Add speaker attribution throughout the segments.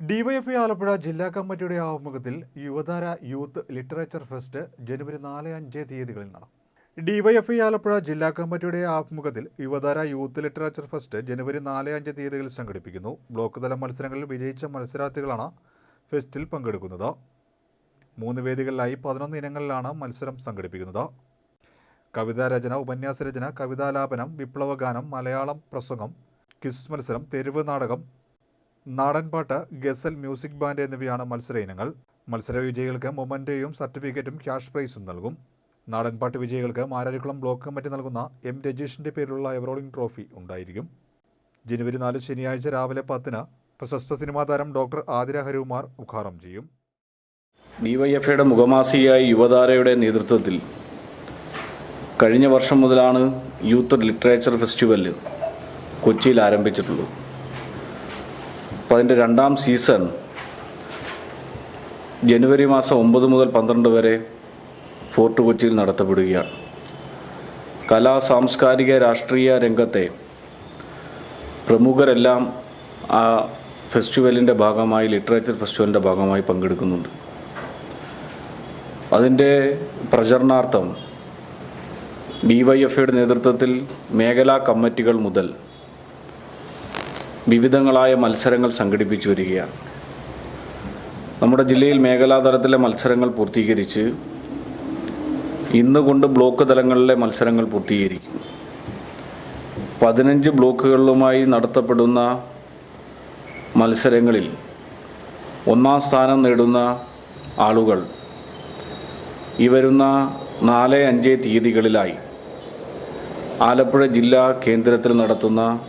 Speaker 1: DYFI Alappuzha ജില്ലാ കമ്മിറ്റിയുടെ ആഭിമുഖ്യത്തിൽ യുവതാര യൂത്ത് ലിറ്ററേച്ചർ ഫെസ്റ്റ് ജനുവരി നാല് അഞ്ച് തീയതികളിൽ നടക്കും. ഡിവൈഎഫ്ഐ ആലപ്പുഴ ജില്ലാ കമ്മിറ്റിയുടെ ആഭിമുഖ്യത്തിൽ യുവതാര യൂത്ത് ലിറ്ററേച്ചർ ഫെസ്റ്റ് ജനുവരി നാല് അഞ്ച് തീയതികളിൽ സംഘടിപ്പിക്കുന്നു. ബ്ലോക്ക് തല മത്സരങ്ങളിൽ വിജയിച്ച മത്സരാർത്ഥികളാണ് ഫെസ്റ്റിൽ പങ്കെടുക്കുന്നത്. മൂന്ന് വേദികളിലായി പതിനൊന്ന് ഇനങ്ങളിലാണ് മത്സരം സംഘടിപ്പിക്കുന്നത്. കവിതാ രചന ഉപന്യാസ രചന കവിതാലാപനം വിപ്ലവഗാനം മലയാളം പ്രസംഗം ക്വിസ് മത്സരം തെരുവ് നാടകം നാടൻപാട്ട് ഗസൽ മ്യൂസിക് ബാൻഡ് എന്നിവയാണ് മത്സര ഇനങ്ങൾ മത്സര വിജയികൾക്ക് മൊമന്റോയും സർട്ടിഫിക്കറ്റും ക്യാഷ് പ്രൈസും നൽകും. നാടൻപാട്ട് വിജയികൾക്ക് മാരാരിക്കുളം ബ്ലോക്ക് കമ്മിറ്റി നൽകുന്ന എം രജീഷിന്റെ പേരിലുള്ള എവറോളിംഗ് ട്രോഫി ഉണ്ടായിരിക്കും. ജനുവരി നാല് ശനിയാഴ്ച രാവിലെ പത്തിന് പ്രശസ്ത സിനിമാ താരം ഡോക്ടർ ആതിര ഹരികുമാർ ഉദ്ഘാടനം ചെയ്യും.
Speaker 2: ഡിവൈഎഫ്ഐയുടെ മുഖമാസികയായ യുവതാരയുടെ നേതൃത്വത്തിൽ കഴിഞ്ഞ വർഷം മുതലാണ് യൂത്ത് ലിറ്ററേച്ചർ ഫെസ്റ്റിവൽ കൊച്ചിയിൽ ആരംഭിച്ചിട്ടുള്ളത്. അപ്പോൾ അതിന്റെ രണ്ടാം സീസൺ ജനുവരി മാസം ഒമ്പത് മുതൽ പന്ത്രണ്ട് വരെ ഫോർട്ട് കൊച്ചിയിൽ നടത്തപ്പെടുകയാണ്. കലാ സാംസ്കാരിക രാഷ്ട്രീയ രംഗത്തെ പ്രമുഖരെല്ലാം ആ ഫെസ്റ്റിവലിന്റെ ഭാഗമായി ലിറ്ററേച്ചർ ഫെസ്റ്റിവലിന്റെ ഭാഗമായി പങ്കെടുക്കുന്നുണ്ട്. അതിന്റെ പ്രചരണാർത്ഥം ഡി വൈ എഫ് നേതൃത്വത്തിൽ മേഖലാ കമ്മിറ്റികൾ മുതൽ വിവിധങ്ങളായ മത്സരങ്ങൾ സംഘടിപ്പിച്ചു വരികയാണ്. നമ്മുടെ ജില്ലയിൽ മേഖലാതലത്തിലെ മത്സരങ്ങൾ പൂർത്തീകരിച്ച് ഇന്ന് കൊണ്ട് ബ്ലോക്ക് തലങ്ങളിലെ മത്സരങ്ങൾ പൂർത്തീകരിക്കും. പതിനഞ്ച് ബ്ലോക്കുകളിലുമായി നടത്തപ്പെടുന്ന മത്സരങ്ങളിൽ ഒന്നാം സ്ഥാനം നേടുന്ന ആളുകൾ ഈ വരുന്ന നാല് അഞ്ച് തീയതികളിലായി ആലപ്പുഴ ജില്ലാ കേന്ദ്രത്തിൽ നടത്തുന്ന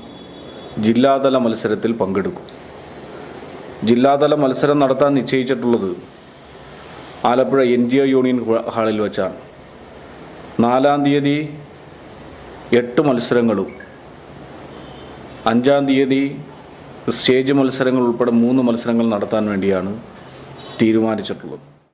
Speaker 2: ജില്ലാതല മത്സരത്തിൽ പങ്കെടുക്കും. ജില്ലാതല മത്സരം നടത്താൻ നിശ്ചയിച്ചിട്ടുള്ളത് Alappuzha N G O union ഹാളിൽ വെച്ചാണ്. നാലാം തീയതി എട്ട് മത്സരങ്ങളും അഞ്ചാം തീയതി സ്റ്റേജ് മത്സരങ്ങൾ ഉൾപ്പെടെ മൂന്ന് മത്സരങ്ങൾ നടത്താൻ വേണ്ടിയാണ് തീരുമാനിച്ചിട്ടുള്ളത്.